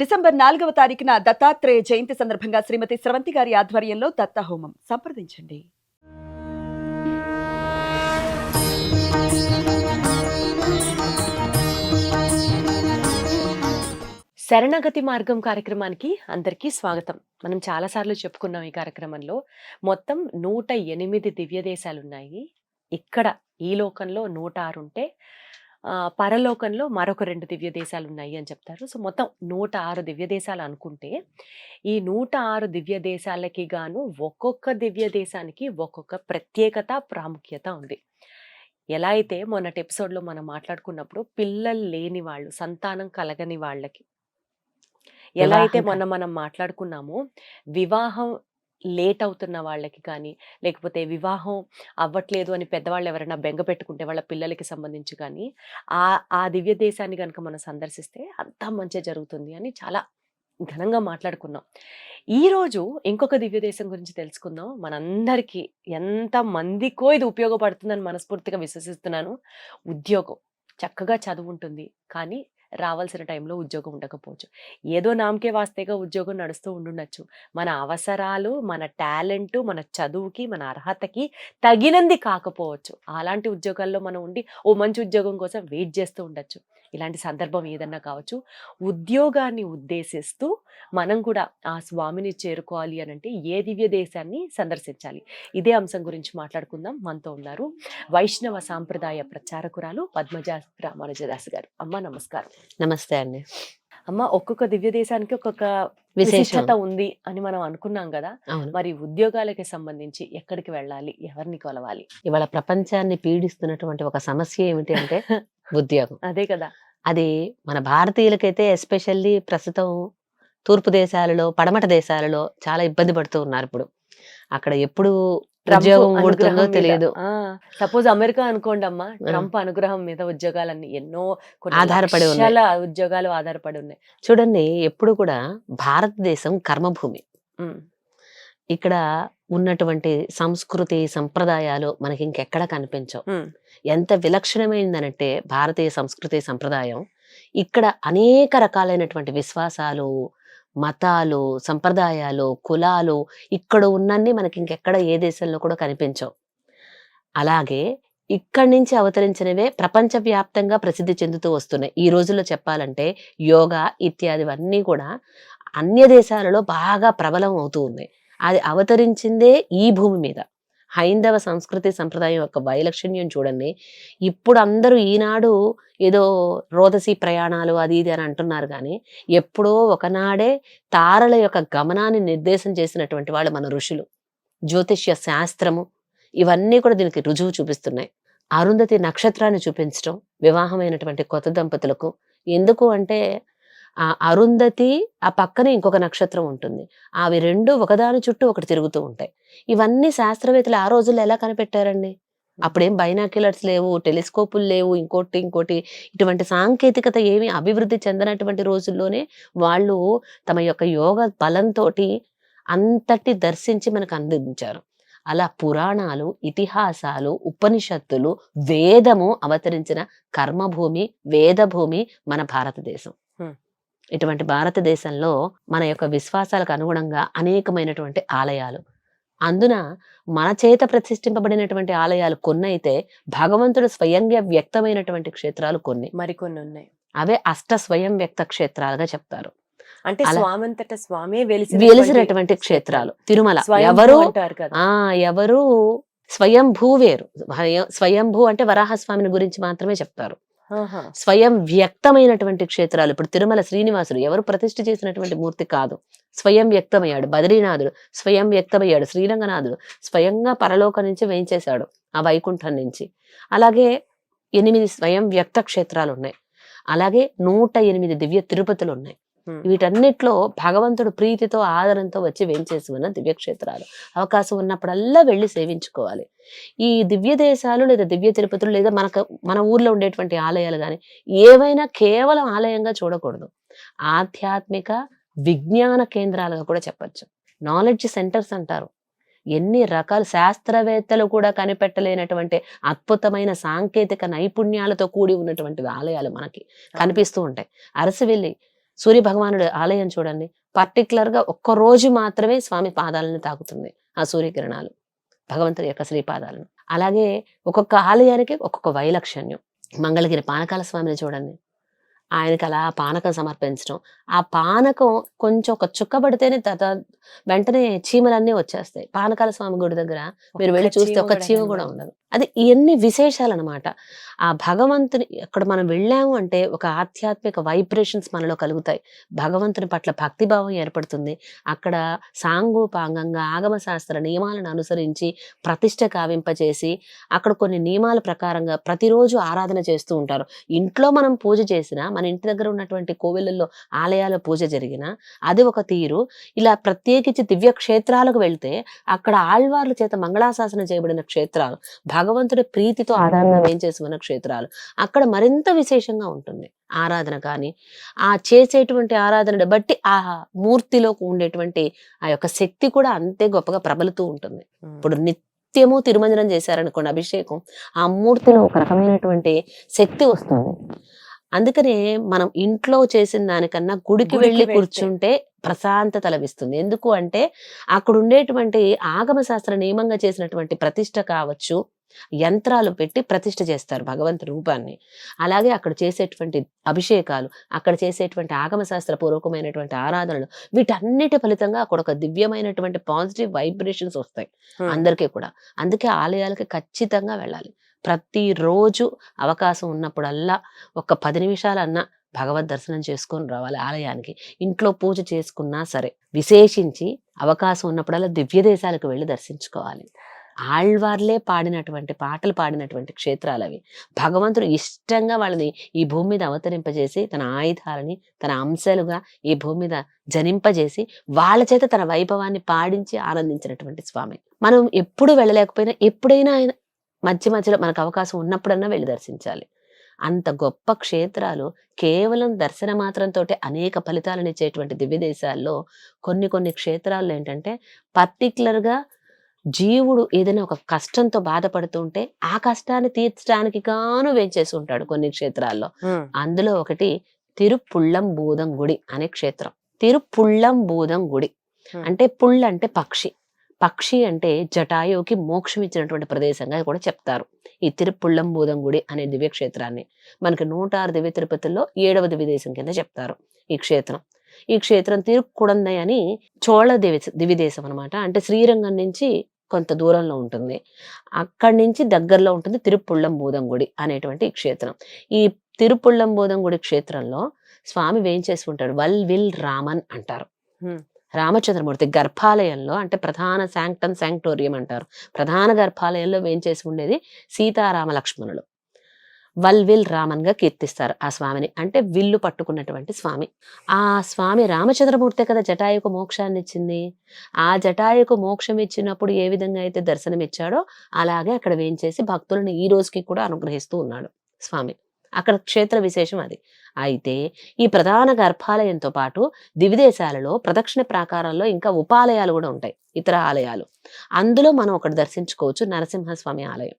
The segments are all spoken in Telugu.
డిసెంబర్ నాలుగవ తారీఖున దత్తాత్రేయ జయంతి సందర్భంగా శ్రీమతి స్రవంతి గారి ఆధ్వర్యంలో దత్త హోమం సంప్రదించండి. శరణగతి మార్గం కార్యక్రమానికి అందరికీ స్వాగతం. మనం చాలాసార్లు చెప్పుకున్నాం ఈ కార్యక్రమంలో. మొత్తం నూట ఎనిమిది దివ్య దేశాలు ఉన్నాయి ఇక్కడ ఈ లోకంలో నూట ఆరు ఉంటే పరలోకంలో మరొక రెండు దివ్య దేశాలు ఉన్నాయి అని చెప్తారు. సో మొత్తం నూట ఆరు దివ్య దేశాలు అనుకుంటే ఈ నూట ఆరు దివ్య దేశాలకి గాను ఒక్కొక్క దివ్య దేశానికి ఒక్కొక్క ప్రత్యేకత ప్రాముఖ్యత ఉంది. ఎలా అయితే మొన్నటి ఎపిసోడ్లో మనం మాట్లాడుకున్నప్పుడు పిల్లలు లేని వాళ్ళు సంతానం కలగని వాళ్ళకి ఎలా అయితే మొన్న మనం మాట్లాడుకున్నామో వివాహం లేట్ అవుతున్న వాళ్ళకి కానీ లేకపోతే వివాహం అవ్వట్లేదు అని పెద్దవాళ్ళు ఎవరైనా బెంగ పెట్టుకుంటే వాళ్ళ పిల్లలకి సంబంధించి కానీ ఆ ఆ దివ్య దేశాన్ని కనుక మనం సందర్శిస్తే అంతా మంచి జరుగుతుంది అని చాలా ఘనంగా మాట్లాడుకున్నాం. ఈ రోజు ఇంకొక దివ్య దేశం గురించి తెలుసుకుందాం. మనందరికీ ఎంత మందికో ఇది ఉపయోగపడుతుందని మనస్ఫూర్తిగా విశ్వసిస్తున్నాను. ఉద్యోగం. చక్కగా చదువు ఉంటుంది. కానీ రావాల్సిన టైంలో ఉద్యోగం ఉండకపోవచ్చు. ఏదో నామకే వాస్తేగా ఉద్యోగం నడుస్తూ ఉండుండొచ్చు. మన అవసరాలు మన టాలెంట్ మన చదువుకి మన అర్హతకి తగినంది కాకపోవచ్చు. అలాంటి ఉద్యోగాల్లో మనం ఉండి ఓ మంచి ఉద్యోగం కోసం వెయిట్ చేస్తూ ఉండొచ్చు. ఇలాంటి సందర్భం ఏదన్నా కావచ్చు. ఉద్యోగాన్ని ఉద్దేశిస్తూ మనం కూడా ఆ స్వామిని చేరుకోవాలి అని అంటే ఏ దివ్య దేశాన్ని సందర్శించాలి. ఇదే అంశం గురించి మాట్లాడుకుందాం. మనతో ఉన్నారు వైష్ణవ సాంప్రదాయ ప్రచారకురాలు పద్మజ రామానుజదాస్ గారు. అమ్మ నమస్కారం. నమస్తే అండి. అమ్మ ఒక్కొక్క దివ్య దేశానికి ఒక్కొక్క విశేషం. విశిష్టత ఉంది అని మనం అనుకున్నాం కదా. మరి ఉద్యోగాలకి సంబంధించి ఎక్కడికి వెళ్ళాలి? ఎవరిని కొలవాలి? ఇవాళ ప్రపంచాన్ని పీడిస్తున్నటువంటి ఒక సమస్య ఏమిటి అంటే ఉద్యోగం. అదే కదా! అది మన భారతీయులకైతే ఎస్పెషల్లీ ప్రస్తుతం తూర్పు దేశాలలో పడమట దేశాలలో చాలా ఇబ్బంది పడుతూ ఉన్నారు ఇప్పుడు. అక్కడ ఎప్పుడు ఉద్యోగం ఊడుతుందో. తెలియదు సపోజ్ అమెరికా అనుకోండి అమ్మా ట్రంప్ అనుగ్రహం మీద ఉద్యోగాలన్నీ ఎన్నో ఆధారపడి ఉన్నాయి. ఉద్యోగాలు ఆధారపడి ఉన్నాయి. చూడండి ఎప్పుడు కూడా భారతదేశం కర్మభూమి. ఇక్కడ ఉన్నటువంటి సంస్కృతి సంప్రదాయాలు మనకి ఇంకెక్కడ కనిపించవు ఎంత విలక్షణమైందనంటే భారతీయ సంస్కృతి సంప్రదాయం ఇక్కడ అనేక రకాలైనటువంటి విశ్వాసాలు మతాలు సంప్రదాయాలు కులాలు ఇక్కడ ఉన్నన్ని మనకి ఇంకెక్కడ ఏ దేశంలో కూడా కనిపించవు. అలాగే ఇక్కడి నుంచి అవతరించినవే ప్రపంచవ్యాప్తంగా ప్రసిద్ధి చెందుతూ వస్తున్నాయి. ఈ రోజుల్లో చెప్పాలంటే యోగా ఇత్యాదివన్నీ కూడా అన్య దేశాలలో బాగా ప్రబలం అవుతూ ఉన్నాయి. అది అవతరించిందే ఈ భూమి మీద. హైందవ సంస్కృతి సంప్రదాయం యొక్క వైలక్షణ్యం చూడండి. ఇప్పుడు అందరూ ఈనాడు ఏదో రోదసి ప్రయాణాలు అది ఇది అని అంటున్నారు కానీ ఎప్పుడో ఒకనాడే తారల యొక్క గమనాన్ని నిర్దేశం చేసినటువంటి వాళ్ళు మన ఋషులు. జ్యోతిష్య శాస్త్రము ఇవన్నీ కూడా దీనికి రుజువు చూపిస్తున్నాయి. అరుంధతి నక్షత్రాన్ని చూపించడం వివాహమైనటువంటి కొత్త దంపతులకు ఎందుకు అంటే ఆ అరుంధతి ఆ పక్కన ఇంకొక నక్షత్రం ఉంటుంది. అవి రెండు ఒకదాని చుట్టూ ఒకటి తిరుగుతూ ఉంటాయి. ఇవన్నీ శాస్త్రవేత్తలు ఆ రోజుల్లో ఎలా కనిపెట్టారండి? అప్పుడేం బైనాక్యులర్స్ లేవు టెలిస్కోపులు లేవు ఇంకోటి ఇంకోటి ఇటువంటి సాంకేతికత ఏమి అభివృద్ధి చెందనటువంటి రోజుల్లోనే వాళ్ళు తమ యొక్క యోగ బలంతో అంతటి దర్శించి మనకు అందించారు. అలా పురాణాలు ఇతిహాసాలు ఉపనిషత్తులు వేదము అవతరించిన కర్మభూమి వేదభూమి మన భారతదేశం. ఇటువంటి భారతదేశంలో మన యొక్క విశ్వాసాలకు అనుగుణంగా అనేకమైనటువంటి ఆలయాలు. అందున మన చేత ప్రతిష్ఠింపబడినటువంటి ఆలయాలు కొన్ని అయితే భగవంతుడు స్వయంగా వ్యక్తమైనటువంటి క్షేత్రాలు కొన్ని. మరికొన్ని ఉన్నాయి అవే అష్ట స్వయం వ్యక్త క్షేత్రాలుగా చెప్తారు. అంటే అలా- స్వామి వెలిసినటువంటి క్షేత్రాలు. తిరుమల. ఎవరు? ఆ ఎవరు? స్వయంభూ వేరు. స్వయంభూ అంటే వరాహస్వామిని గురించి మాత్రమే చెప్తారు. స్వయం వ్యక్తమైనటువంటి క్షేత్రాలు. ఇప్పుడు తిరుమల శ్రీనివాసుడు ఎవరు ప్రతిష్ఠ చేసినటువంటి మూర్తి కాదు. స్వయం వ్యక్తమయ్యాడు. బద్రీనాథుడు స్వయం వ్యక్తమయ్యాడు. శ్రీరంగనాథుడు స్వయంగా పరలోకం నుంచి వేయించేశాడు ఆ వైకుంఠం నుంచి. అలాగే ఎనిమిది స్వయం వ్యక్త క్షేత్రాలు ఉన్నాయి. అలాగే నూట ఎనిమిది దివ్య తిరుపతులు ఉన్నాయి. వీటన్నిటిలో భగవంతుడు ప్రీతితో ఆదరంతో వచ్చి వేంచేసి ఉన్న దివ్యక్షేత్రాలు అవకాశం ఉన్నప్పుడల్లా వెళ్ళి సేవించుకోవాలి. ఈ దివ్య దేశాలు లేదా దివ్య తిరుపతులు లేదా మనకు మన ఊర్లో ఉండేటువంటి ఆలయాలు కానీ ఏవైనా కేవలం ఆలయంగా చూడకూడదు. ఆధ్యాత్మిక విజ్ఞాన కేంద్రాలుగా కూడా చెప్పచ్చు. నాలెడ్జ్ సెంటర్స్ అంటారు. ఎన్ని రకాల శాస్త్రవేత్తలు కూడా కనిపెట్టలేనటువంటి అద్భుతమైన సాంకేతిక నైపుణ్యాలతో కూడి ఉన్నటువంటి ఆలయాలు మనకి కనిపిస్తూ ఉంటాయి. అరసివెల్లి సూర్య భగవానుడి ఆలయం చూడండి. పర్టికులర్గా ఒక్క రోజు మాత్రమే స్వామి పాదాలను తాకుతుంది ఆ సూర్యకిరణాలు. భగవంతుడి యొక్క శ్రీపాదాలను. అలాగే ఒక్కొక్క ఆలయానికి ఒక్కొక్క వైలక్షణ్యం. మంగళగిరి పానకాల స్వామిని చూడండి. ఆయనకి అలా పానకం సమర్పించడం. ఆ పానకం కొంచెం ఒక చుక్క పడితేనే తత వెంటనే చీమలన్నీ వచ్చేస్తాయి. పానకాల స్వామి గుడి దగ్గర మీరు వెళ్ళి చూస్తే ఒక చీమ కూడా ఉండదు. అది ఇవన్నీ విశేషాలు అనమాట ఆ భగవంతుని అక్కడ మనం వెళ్ళాము అంటే ఒక ఆధ్యాత్మిక వైబ్రేషన్స్ మనలో కలుగుతాయి. భగవంతుని పట్ల భక్తిభావం ఏర్పడుతుంది. అక్కడ సాంగోపాంగంగా ఆగమ శాస్త్ర నియమాలను అనుసరించి ప్రతిష్ట కావింపచేసి అక్కడ కొన్ని నియమాల ప్రకారంగా ప్రతిరోజు ఆరాధన చేస్తూ ఉంటారు. ఇంట్లో మనం పూజ చేసినా మన ఇంటి దగ్గర ఉన్నటువంటి కోవిళ్ళల్లో ఆలయాల పూజ జరిగినా అది ఒక తీరు. ఇలా ప్రత్యేకించి దివ్య క్షేత్రాలకు వెళ్తే అక్కడ ఆళ్వార్ల చేత మంగళాశాసనం చేయబడిన క్షేత్రాలు భగవంతుడి ప్రీతితో ఆరాధన వేయించేసి ఉన్న క్షేత్రాలు అక్కడ మరింత విశేషంగా ఉంటుంది. ఆరాధన కానీ ఆ చేసేటువంటి ఆరాధనని బట్టి ఆ మూర్తిలో ఉండేటువంటి ఆ యొక్క శక్తి కూడా అంతే గొప్పగా ప్రబలుతూ ఉంటుంది. ఇప్పుడు నిత్యము తిరుమంజనం చేశారనుకోండి అభిషేకం ఆ మూర్తిలో ఒక రకమైనటువంటి శక్తి వస్తుంది. అందుకనే మనం ఇంట్లో చేసిన దానికన్నా గుడికి వెళ్ళి. కూర్చుంటే ప్రశాంతత లభిస్తుంది. ఎందుకు అంటే అక్కడ ఉండేటువంటి ఆగమ శాస్త్ర నియమంగా చేసినటువంటి ప్రతిష్ట కావచ్చు యంత్రాలు పెట్టి ప్రతిష్ట చేస్తారు భగవంతుడి రూపాన్ని. అలాగే అక్కడ చేసేటువంటి అభిషేకాలు అక్కడ చేసేటువంటి ఆగమ శాస్త్ర పూర్వకమైనటువంటి ఆరాధనలు వీటన్నిటి ఫలితంగా అక్కడ ఒక దివ్యమైనటువంటి పాజిటివ్ వైబ్రేషన్స్ వస్తాయి. అందరికీ కూడా. అందుకే ఆలయాలకి ఖచ్చితంగా వెళ్ళాలి. ప్రతిరోజు అవకాశం ఉన్నప్పుడల్లా ఒక పది నిమిషాలన్నా భగవద్ దర్శనం చేసుకొని రావాలి ఆలయానికి. ఇంట్లో పూజ చేసుకున్నా సరే విశేషించి అవకాశం ఉన్నప్పుడల్లా దివ్య దేశాలకు వెళ్ళి దర్శించుకోవాలి. ఆళ్వార్లే పాడినటువంటి పాటలు పాడినటువంటి క్షేత్రాలు అవి భగవంతుడు ఇష్టంగా వాళ్ళని ఈ భూమి మీద అవతరింపజేసి తన ఆయుధాలని తన అంశాలుగా ఈ భూమి మీద జనింపజేసి వాళ్ళ చేత తన వైభవాన్ని పాడించి ఆనందించినటువంటి స్వామి. మనం ఎప్పుడు వెళ్ళలేకపోయినా ఎప్పుడైనా ఆయన మధ్య మధ్యలో మనకు అవకాశం ఉన్నప్పుడన్నా వెళ్ళి దర్శించాలి. అంత గొప్ప క్షేత్రాలు కేవలం దర్శన మాత్రంతో అనేక ఫలితాలను ఇచ్చేటువంటి దివ్య దేశాల్లో కొన్ని కొన్ని క్షేత్రాల్లో ఏంటంటే పర్టికులర్గా జీవుడు ఏదైనా ఒక కష్టంతో బాధపడుతుంటే ఆ కష్టాన్ని తీర్చడానికి గాను వేంచేసి ఉంటాడు కొన్ని క్షేత్రాల్లో. అందులో ఒకటి తిరుపుళ్ళం బూదం గుడి అనే క్షేత్రం. తిరుపుళ్ళం బూదం గుడి. అంటే పుళ్ళ అంటే పక్షి. పక్షి అంటే జటాయువుకి మోక్షం ఇచ్చినటువంటి ప్రదేశంగా కూడా చెప్తారు. ఈ తిరుపుళ్ళం బూదం గుడి అనే దివ్య క్షేత్రాన్ని మనకి నూట ఆరు దివ్య తిరుపతిలో ఏడవ దివ్య దేశం కింద చెప్తారు ఈ క్షేత్రం. ఈ క్షేత్రం తిరుక్కుడందై అని చోళ దివి దివిదేశం అనమాట అంటే శ్రీరంగం నుంచి కొంత దూరంలో ఉంటుంది. అక్కడి నుంచి దగ్గరలో ఉంటుంది తిరుపుళ్ళం బూదం గుడి అనేటువంటి ఈ క్షేత్రం. ఈ తిరుపుళ్ళం బూదం గుడి క్షేత్రంలో స్వామి వేయించేసి ఉంటాడు వల్ విల్ రామన్ అంటారు. రామచంద్రమూర్తి గర్భాలయంలో అంటే ప్రధాన శాంక్టమ్ శాంక్టోరియం అంటారు. ప్రధాన గర్భాలయంలో వేయించేసి ఉండేది సీతారామ లక్ష్మణులు. వల్విల్ రామన్గా కీర్తిస్తారు ఆ స్వామిని. అంటే విల్లు పట్టుకున్నటువంటి స్వామి. ఆ స్వామి రామచంద్రమూర్తి కదా జటాయుకు మోక్షాన్ని ఇచ్చింది ఆ జటాయుకు మోక్షం ఇచ్చినప్పుడు ఏ విధంగా అయితే దర్శనం ఇచ్చాడో అలాగే అక్కడ వేయించేసి భక్తులను ఈ రోజుకి కూడా అనుగ్రహిస్తూ ఉన్నాడు స్వామి. అక్కడ క్షేత్ర విశేషం అది. అయితే ఈ ప్రధాన గర్భాలయంతో పాటు దివిదేశాలలో ప్రదక్షిణ ప్రాకారాల్లో ఇంకా ఉపాలయాలు కూడా ఉంటాయి. ఇతర ఆలయాలు. అందులో మనం ఒకటి దర్శించుకోవచ్చు నరసింహస్వామి ఆలయం.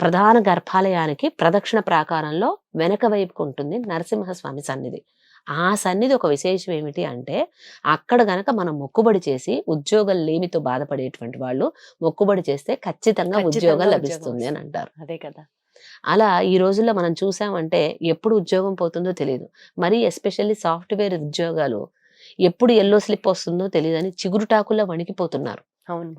ప్రధాన గర్భాలయానికి ప్రదక్షిణ ప్రాకారంలో వెనక వైపుకు ఉంటుంది నరసింహస్వామి సన్నిధి. ఆ సన్నిధి ఒక విశేషం ఏమిటి అంటే అక్కడ గనక మనం మొక్కుబడి చేసి ఉద్యోగం లేమితో బాధపడేటువంటి వాళ్ళు మొక్కుబడి చేస్తే ఖచ్చితంగా ఉద్యోగం ఉద్యోగం లభిస్తుంది అని అంటారు. అదే కదా. అలా ఈ రోజుల్లో మనం చూసామంటే ఎప్పుడు ఉద్యోగం పోతుందో తెలియదు. మరి ఎస్పెషల్లీ సాఫ్ట్వేర్ ఉద్యోగాలు ఎప్పుడు ఎల్లో స్లిప్ వస్తుందో తెలియదని చిగురుటాకుల్లో వణికిపోతున్నారు.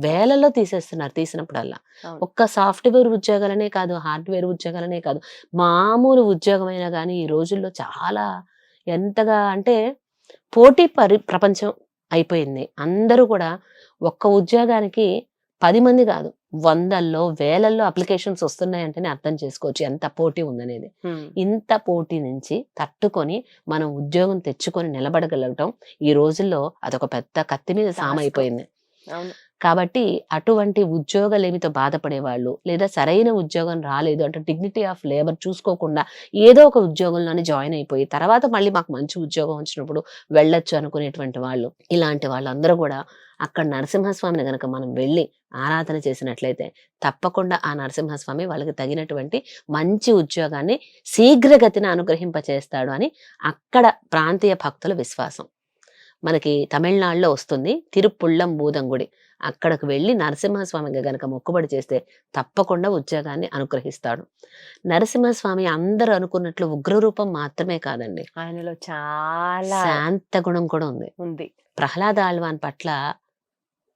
వేలల్లో తీసేస్తున్నారు తీసినప్పుడల్లా. ఒక్క సాఫ్ట్వేర్ ఉద్యోగాలనే కాదు హార్డ్వేర్ ఉద్యోగాలనే కాదు మామూలు ఉద్యోగం అయినా కానీ ఈ రోజుల్లో చాలా ఎంతగా అంటే పోటీ పరి ప్రపంచం అయిపోయింది అందరూ కూడా ఒక్క ఉద్యోగానికి పది మంది కాదు వందల్లో వేలల్లో అప్లికేషన్స్ వస్తున్నాయంటేనే అర్థం చేసుకోవచ్చు ఎంత పోటీ ఉందనేది. ఇంత పోటీ నుంచి తట్టుకొని మనం ఉద్యోగం తెచ్చుకొని నిలబడగలగటం ఈ రోజుల్లో అదొక పెద్ద కత్తి మీద సామ Task. అయిపోయింది అవును కాబట్టి అటువంటి ఉద్యోగలేమితో బాధపడే వాళ్ళు లేదా సరైన ఉద్యోగం రాలేదు అంటే డిగ్నిటీ ఆఫ్ లేబర్ చూసుకోకుండా ఏదో ఒక ఉద్యోగంలోనే జాయిన్ అయిపోయి తర్వాత మళ్ళీ మాకు మంచి ఉద్యోగం వచ్చినప్పుడు వెళ్ళొచ్చు అనుకునేటువంటి వాళ్ళు. ఇలాంటి వాళ్ళందరూ కూడా అక్కడ నరసింహస్వామిని గనక మనం వెళ్ళి ఆరాధన చేసినట్లయితే తప్పకుండా ఆ నరసింహస్వామి వాళ్ళకి తగినటువంటి మంచి ఉద్యోగాన్ని శీఘ్రగతిన అనుగ్రహింపచేస్తాడు అని అక్కడ ప్రాంతీయ భక్తుల విశ్వాసం. మనకి తమిళనాడులో వస్తుంది తిరుపుళ్ళం బూదంగుడి. అక్కడికి వెళ్ళి నరసింహస్వామికి గనక మొక్కుబడి చేస్తే తప్పకుండా ఉద్యోగాన్ని అనుగ్రహిస్తాడు. నరసింహస్వామి అందరూ అనుకున్నట్లు ఉగ్రరూపం మాత్రమే కాదండి. ఆయనలో చాలా శాంత గుణం కూడా ఉంది. ఉంది. ప్రహ్లాద ఆళ్వాన్ పట్ల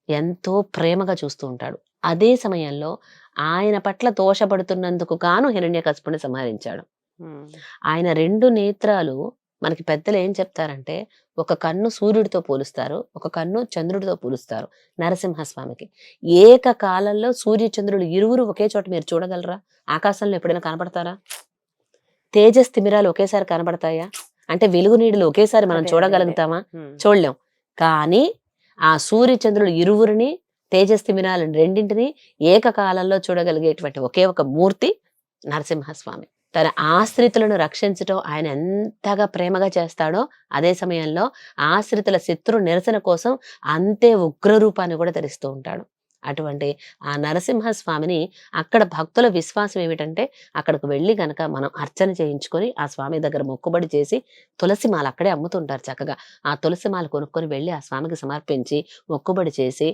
ఎంతో ప్రేమగా చూస్తూ ఉంటాడు. అదే సమయంలో ఆయన పట్ల దోషపడుతున్నందుకు గాను హిరణ్యకశిపుని సంహరించాడు. ఉమ్. ఆయన రెండు నేత్రాలు మనకి పెద్దలు ఏం చెప్తారంటే ఒక కన్ను సూర్యుడితో పోలుస్తారు ఒక కన్ను చంద్రుడితో పోలుస్తారు నరసింహస్వామికి. ఏకకాలంలో సూర్య చంద్రుడు ఇరువురు ఒకే చోట మీరు చూడగలరా? ఆకాశంలో ఎప్పుడైనా కనపడతారా? తేజస్ తిమిరాలు ఒకేసారి కనపడతాయా? అంటే వెలుగు నీడలు ఒకేసారి మనం చూడగలుగుతామా. చూడలేం. కానీ ఆ సూర్య చంద్రుడు ఇరువురిని తేజస్తిమిరాలను రెండింటిని ఏకకాలంలో చూడగలిగేటువంటి ఒకే ఒక మూర్తి నరసింహస్వామి. తన ఆశ్రితులను రక్షించటం ఆయన ఎంతగా ప్రేమగా చేస్తాడో అదే సమయంలో ఆశ్రితుల శత్రు నిరసన కోసం అంతే ఉగ్రరూపాన్ని కూడా ధరిస్తూ ఉంటాడు. అటువంటి ఆ నరసింహస్వామిని అక్కడ భక్తుల విశ్వాసం ఏమిటంటే అక్కడికి వెళ్ళి గనక మనం అర్చన చేయించుకొని ఆ స్వామి దగ్గర మొక్కుబడి చేసి తులసి మాల అక్కడే అమ్ముతుంటారు చక్కగా. ఆ తులసి మాల కొనుక్కొని వెళ్ళి ఆ స్వామికి సమర్పించి మొక్కుబడి చేసి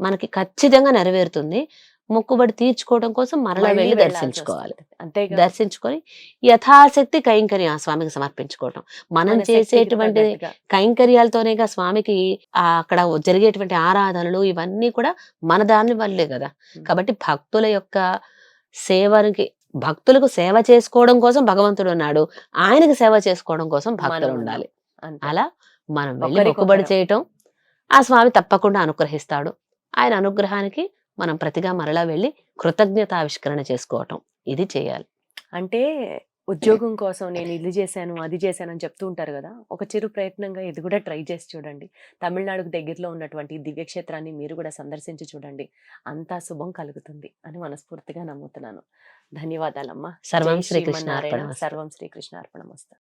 మనకి ఖచ్చితంగా నెరవేరుతుంది. మొక్కుబడి తీర్చుకోవడం కోసం మరలా వెళ్ళి దర్శించుకోవాలి. అంతేగా దర్శించుకొని యథాశక్తి కైంకర్యం ఆ స్వామికి సమర్పించుకోవటం మనం చేసేటువంటి. కైంకర్యాలతోనేగా స్వామికి ఆ అక్కడ జరిగేటువంటి ఆరాధనలు ఇవన్నీ కూడా మన దాని వల్లే కదా. కాబట్టి భక్తుల యొక్క సేవకి భక్తులకు సేవ చేసుకోవడం కోసం భగవంతుడు ఉన్నాడు ఆయనకి సేవ చేసుకోవడం కోసం భక్తులు ఉండాలి అంతే. అలా మనం వెళ్ళి. మొక్కుబడి చేయటం ఆ స్వామి తప్పకుండా అనుగ్రహిస్తాడు ఆయన అనుగ్రహానికి మనం ప్రతిగా మరలా వెళ్ళి కృతజ్ఞత ఆవిష్కరణ చేసుకోవటం. ఇది చేయాలి. అంటే ఉద్యోగం కోసం నేను ఇది చేశాను అది చేశాను అని చెప్తూ ఉంటారు కదా. ఒక చిరు ప్రయత్నంగా ఇది కూడా ట్రై చేసి చూడండి. తమిళనాడుకు దగ్గరలో ఉన్నటువంటి దివ్యక్షేత్రాన్ని మీరు కూడా సందర్శించి చూడండి. అంతా శుభం కలుగుతుంది అని మనస్ఫూర్తిగా నమ్ముతున్నాను. ధన్యవాదాలమ్మా. సర్వం శ్రీకృష్ణ. సర్వం శ్రీకృష్ణ అర్పణమస్తు